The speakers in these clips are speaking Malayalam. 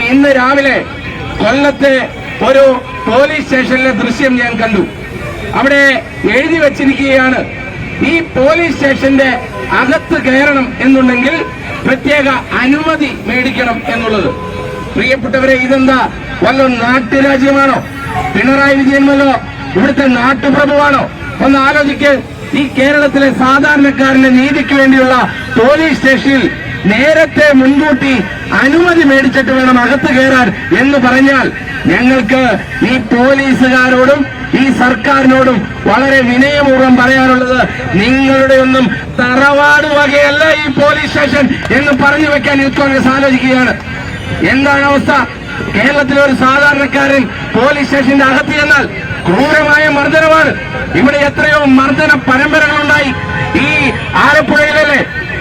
ഇന്ന് രാവിലെ കൊല്ലത്തെ ഒരു പോലീസ് സ്റ്റേഷനിലെ ദൃശ്യം ഞാൻ കണ്ടു. അവിടെ എഴുതി വച്ചിരിക്കുകയാണ് ഈ പോലീസ് സ്റ്റേഷന്റെ അകത്ത് കയറണം എന്നുണ്ടെങ്കിൽ പ്രത്യേക അനുമതി മേടിക്കണം എന്നുള്ളത്. പ്രിയപ്പെട്ടവരെ ഇതെന്താ? വല്ല നാട്ടുരാജ്യമാണോ? പിണറായി വിജയൻ വല്ലോ ഇവിടുത്തെ നാട്ടുപ്രഭുവാണോ? ഒന്ന് ആലോചിക്ക്. ഈ കേരളത്തിലെ സാധാരണക്കാരന്റെ നീതിക്ക് വേണ്ടിയുള്ള പോലീസ് സ്റ്റേഷനിൽ നേരത്തെ മുൻകൂട്ടി അനുമതി മേടിച്ചിട്ട് വേണം അകത്ത് കയറാൻ എന്ന് പറഞ്ഞാൽ ഞങ്ങൾക്ക് ഈ പോലീസുകാരോടും ഈ സർക്കാരിനോടും വളരെ വിനയപൂർവം പറയാനുള്ളത് നിങ്ങളുടെ ഒന്നും തറവാട് വകയല്ല ഈ പോലീസ് സ്റ്റേഷൻ എന്ന് പറഞ്ഞു വെക്കാൻ യൂത്ത് കോൺഗ്രസ് ആലോചിക്കുകയാണ്. എന്താണ് അവസ്ഥ? കേരളത്തിലെ ഒരു സാധാരണക്കാരൻ പോലീസ് സ്റ്റേഷന്റെ അകത്ത് ചെന്നാൽ ക്രൂരമായ മർദ്ദനമാണ്. ഇവിടെ എത്രയോ മർദ്ദന പരമ്പരകളുണ്ടായി. ഈ ആലപ്പുഴയിലല്ലേ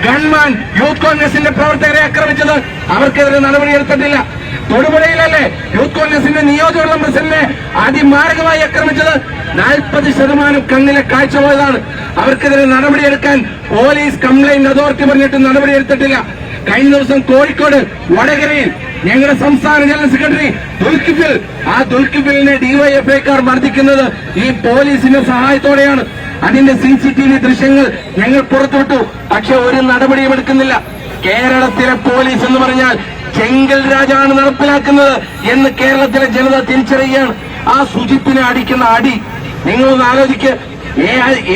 ഗൺമാൻ യൂത്ത് കോൺഗ്രസിന്റെ പ്രവർത്തകരെ ആക്രമിച്ചത് അവർക്കെതിരെ നടപടിയെടുത്തിട്ടില്ല. തൊടുപുഴയിലല്ലേ യൂത്ത് കോൺഗ്രസിന്റെ നിയോജകമണ്ഡലം പ്രസിഡന്റിനെ അതിമാരകമായി ആക്രമിച്ചത്? നാൽപ്പത് ശതമാനം കണ്ണിലെ കാഴ്ച പോയതാണ്. അവർക്കെതിരെ നടപടിയെടുക്കാൻ പോലീസ് കംപ്ലൈന്റ് അതോറിറ്റി പറഞ്ഞിട്ട് നടപടിയെടുത്തിട്ടില്ല. കഴിഞ്ഞ ദിവസം കോഴിക്കോട് വടകരയിൽ ഞങ്ങളുടെ സംസ്ഥാന ജനറൽ സെക്രട്ടറി ദുൽക്കിഫിൽ ആ ദുൽക്കിഫിലിനെ ഡിവൈഎഫ്ഐക്കാർ മർദ്ദിക്കുന്നത് ഈ പോലീസിന്റെ സഹായത്തോടെയാണ്. അതിന്റെ സി സി ടി വി ദൃശ്യങ്ങൾ ഞങ്ങൾ പുറത്തുവിട്ടു. പക്ഷെ ഒരു നടപടിയും എടുക്കുന്നില്ല. കേരളത്തിലെ പോലീസ് എന്ന് പറഞ്ഞാൽ ചെങ്കൽ രാജാണ് നടപ്പിലാക്കുന്നത് എന്ന് കേരളത്തിലെ ജനത തിരിച്ചറിയുകയാണ്. ആ സുജിത്തിനെ അടിക്കുന്ന അടി. നിങ്ങളൊന്ന് ആലോചിക്ക്.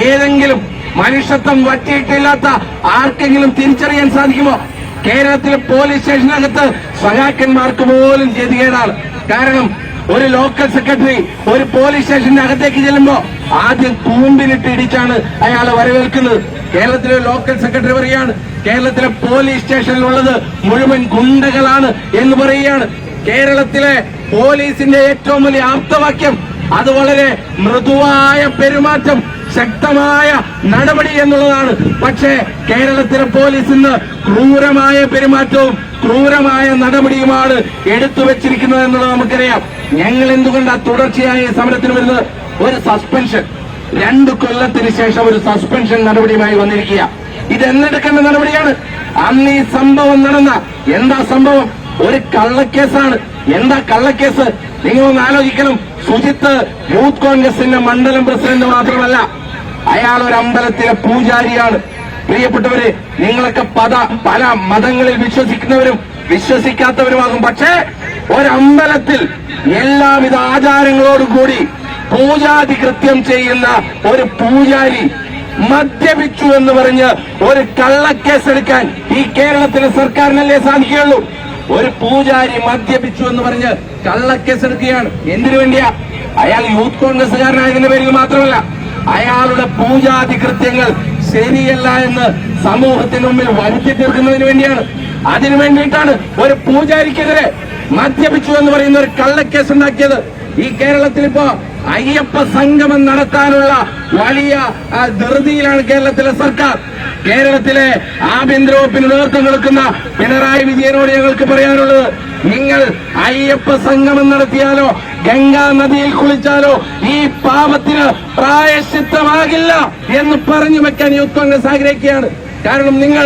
ഏതെങ്കിലും മനുഷ്യത്വം വറ്റിയിട്ടില്ലാത്ത ആർക്കെങ്കിലും തിരിച്ചറിയാൻ സാധിക്കുമോ? കേരളത്തിലെ പോലീസ് സ്റ്റേഷനകത്ത് സഹാക്കന്മാർക്ക് പോലും ഗതികേടാണ്. കാരണം ഒരു ലോക്കൽ സെക്രട്ടറി ഒരു പോലീസ് സ്റ്റേഷന്റെ അകത്തേക്ക് ചെല്ലുമ്പോ ആദ്യം കൂമ്പിലിട്ട് ഇടിച്ചാണ് അയാളെ വരവേൽക്കുന്നത്. കേരളത്തിലെ ലോക്കൽ സെക്രട്ടറി പറയുകയാണ് കേരളത്തിലെ പോലീസ് സ്റ്റേഷനിലുള്ളത് മുഴുവൻ ഗുണ്ടകളാണ് എന്ന് പറയുകയാണ്. കേരളത്തിലെ പോലീസിന്റെ ഏറ്റവും വലിയ ആപ്തവാക്യം അത് വളരെ മൃദുവായ പെരുമാറ്റം ശക്തമായ നടപടി എന്നുള്ളതാണ്. പക്ഷേ കേരളത്തിലെ പോലീസ് ഇന്ന് ക്രൂരമായ പെരുമാറ്റവും ക്രൂരമായ നടപടിയുമാണ് എടുത്തു വെച്ചിരിക്കുന്നത് എന്നുള്ളത് നമുക്കറിയാം. ഞങ്ങൾ എന്തുകൊണ്ടാണ് തുടർച്ചയായ സമരത്തിന് വരുന്നത്? ഒരു സസ്പെൻഷൻ രണ്ട് കൊല്ലത്തിന് ശേഷം ഒരു സസ്പെൻഷൻ നടപടിയുമായി വന്നിരിക്കുക. ഇത് എന്നെടുക്കേണ്ട നടപടിയാണ്. അന്ന് ഈ സംഭവം നടന്ന എന്താ സംഭവം? ഒരു കള്ളക്കേസാണ്. എന്താ കള്ളക്കേസ്? നിങ്ങളൊന്ന് ആലോചിക്കണം. സുജിത്ത് യൂത്ത് കോൺഗ്രസിന്റെ മണ്ഡലം പ്രസിഡന്റ് മാത്രമല്ല. അയാൾ ഒരു അമ്പലത്തിലെ പൂജാരിയാണ്. പ്രിയപ്പെട്ടവര് നിങ്ങളൊക്കെ പല പല മതങ്ങളിൽ വിശ്വസിക്കുന്നവരും വിശ്വസിക്കാത്തവരുമാകും. പക്ഷേ ഒരമ്പലത്തിൽ എല്ലാവിധ ആചാരങ്ങളോടും കൂടി പൂജാതി കൃത്യം ചെയ്യുന്ന ഒരു പൂജാരി മദ്യപിച്ചു എന്ന് പറഞ്ഞ് ഒരു കള്ളക്കേസെടുക്കാൻ ഈ കേരളത്തിലെ സർക്കാരിനല്ലേ സാധിക്കുകയുള്ളൂ? ഒരു പൂജാരി മദ്യപിച്ചു എന്ന് പറഞ്ഞ് കള്ളക്കേസെടുക്കുകയാണ്. എന്തിനു വേണ്ടിയാ? അയാൾ യൂത്ത് കോൺഗ്രസുകാരനായതിന്റെ പേരിൽ മാത്രമല്ല അയാളുടെ പൂജാതി കൃത്യങ്ങൾ ശരിയല്ല എന്ന് സമൂഹത്തിന് മുമ്പിൽ വരുത്തി തീർക്കുന്നതിന് വേണ്ടിയാണ്. അതിനു വേണ്ടിയിട്ടാണ് ഒരു പൂജാരിക്കെതിരെ മദ്യപിച്ചു എന്ന് പറയുന്ന ഒരു കള്ളക്കേസ് ഉണ്ടാക്കിയത് ഈ കേരളത്തിൽ ഇപ്പോ അയ്യപ്പ സംഗമം നടത്താനുള്ള വലിയ ധൃതിയിലാണ് കേരളത്തിലെ സർക്കാർ. കേരളത്തിലെ ആഭ്യന്തര വകുപ്പിന് നേതൃത്വം കൊടുക്കുന്ന പിണറായി വിജയനോട് ഞങ്ങൾക്ക് പറയാനുള്ളത് നിങ്ങൾ അയ്യപ്പ സംഗമം നടത്തിയാലോ ഗംഗാ നദിയിൽ കുളിച്ചാലോ ഈ പാപത്തിന് പ്രായശ്ചിത്തമാകില്ല എന്ന് പറഞ്ഞു വെക്കാൻ യൂത്ത് കോൺഗ്രസ് ആഗ്രഹിക്കുകയാണ്. കാരണം നിങ്ങൾ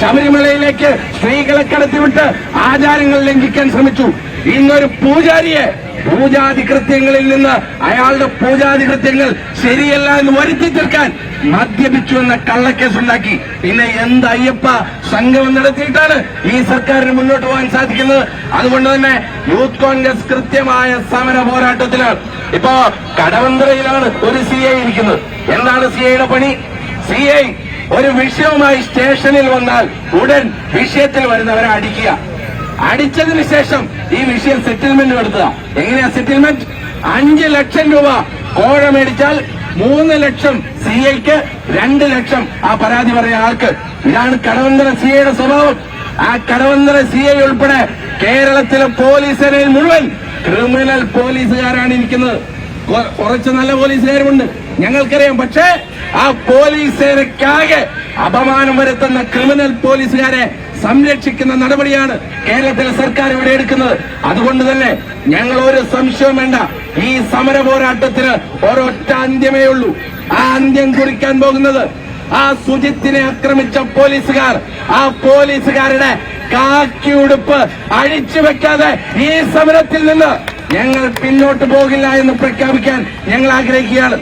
ശബരിമലയിലേക്ക് സ്ത്രീകളെ കടത്തിവിട്ട് ആചാരങ്ങൾ ലംഘിക്കാൻ ശ്രമിച്ചു. ഇന്നൊരു പൂജാരിയെ പൂജാതി കൃത്യങ്ങളിൽ നിന്ന് അയാളുടെ പൂജാതി കൃത്യങ്ങൾ ശരിയല്ല എന്ന് വരുത്തി തീർക്കാൻ മദ്യപിച്ചു എന്ന കള്ളക്കേസ് ഉണ്ടാക്കി പിന്നെ എന്ത് അയ്യപ്പ സംഗമം നടത്തിയിട്ടാണ് ഈ സർക്കാരിന് മുന്നോട്ട് പോകാൻ സാധിക്കുന്നത്? അതുകൊണ്ട് തന്നെ യൂത്ത് കോൺഗ്രസ് കൃത്യമായ സമര പോരാട്ടത്തിലാണ് ഇപ്പോ കടവന്തറയിലാണ് ഒരു സി ഐ ഇരിക്കുന്നത്. എന്താണ് സി ഐയുടെ പണി? സി ഐ ഒരു വിഷയവുമായി സ്റ്റേഷനിൽ വന്നാൽ ഉടൻ വിഷയത്തിൽ വരുന്നവരെ അടിക്കുക. അടിച്ചതിന് ശേഷം ഈ വിഷയം സെറ്റിൽമെന്റ് നടത്തുക എങ്ങനെയാ സെറ്റിൽമെന്റ് അഞ്ച് ലക്ഷം രൂപ കോഴ മേടിച്ചാൽ മൂന്ന് ലക്ഷം സി ഐക്ക് രണ്ട് ലക്ഷം ആ പരാതി പറയുന്ന ആൾക്ക്. ഇതാണ് കടവന്തര സി ഐയുടെ സ്വഭാവം. ആ കടവന്തര സി ഐ ഉൾപ്പെടെ കേരളത്തിലെ പോലീസ് സേനയിൽ മുഴുവൻ ക്രിമിനൽ പോലീസുകാരാണ് ഇരിക്കുന്നത്. കുറച്ച് നല്ല പോലീസുകാരുമുണ്ട്. ഞങ്ങൾക്കറിയാം. പക്ഷേ ആ പോലീസ് സേനയ്ക്കാകെ അപമാനം വരുത്തുന്ന ക്രിമിനൽ പോലീസുകാരെ സംരക്ഷിക്കുന്ന നടപടിയാണ് കേരളത്തിലെ സർക്കാർ ഇവിടെ എടുക്കുന്നത്. അതുകൊണ്ട് തന്നെ ഞങ്ങൾ ഒരു സംശയം വേണ്ട. ഈ സമര പോരാട്ടത്തിന് ഒരൊറ്റ അന്ത്യമേ ഉള്ളൂ. ആ അന്ത്യം കുറിക്കാൻ പോകുന്നത് ആ സുജിത്തിനെ ആക്രമിച്ച പോലീസുകാർ. ആ പോലീസുകാരുടെ കാക്കി ഉടുപ്പ് അഴിച്ചു വെക്കാതെ ഈ സമരത്തിൽ നിന്ന് ഞങ്ങൾ പിന്നോട്ട് പോകില്ല എന്ന് പ്രഖ്യാപിക്കാൻ ഞങ്ങൾ ആഗ്രഹിക്കുകയാണ്.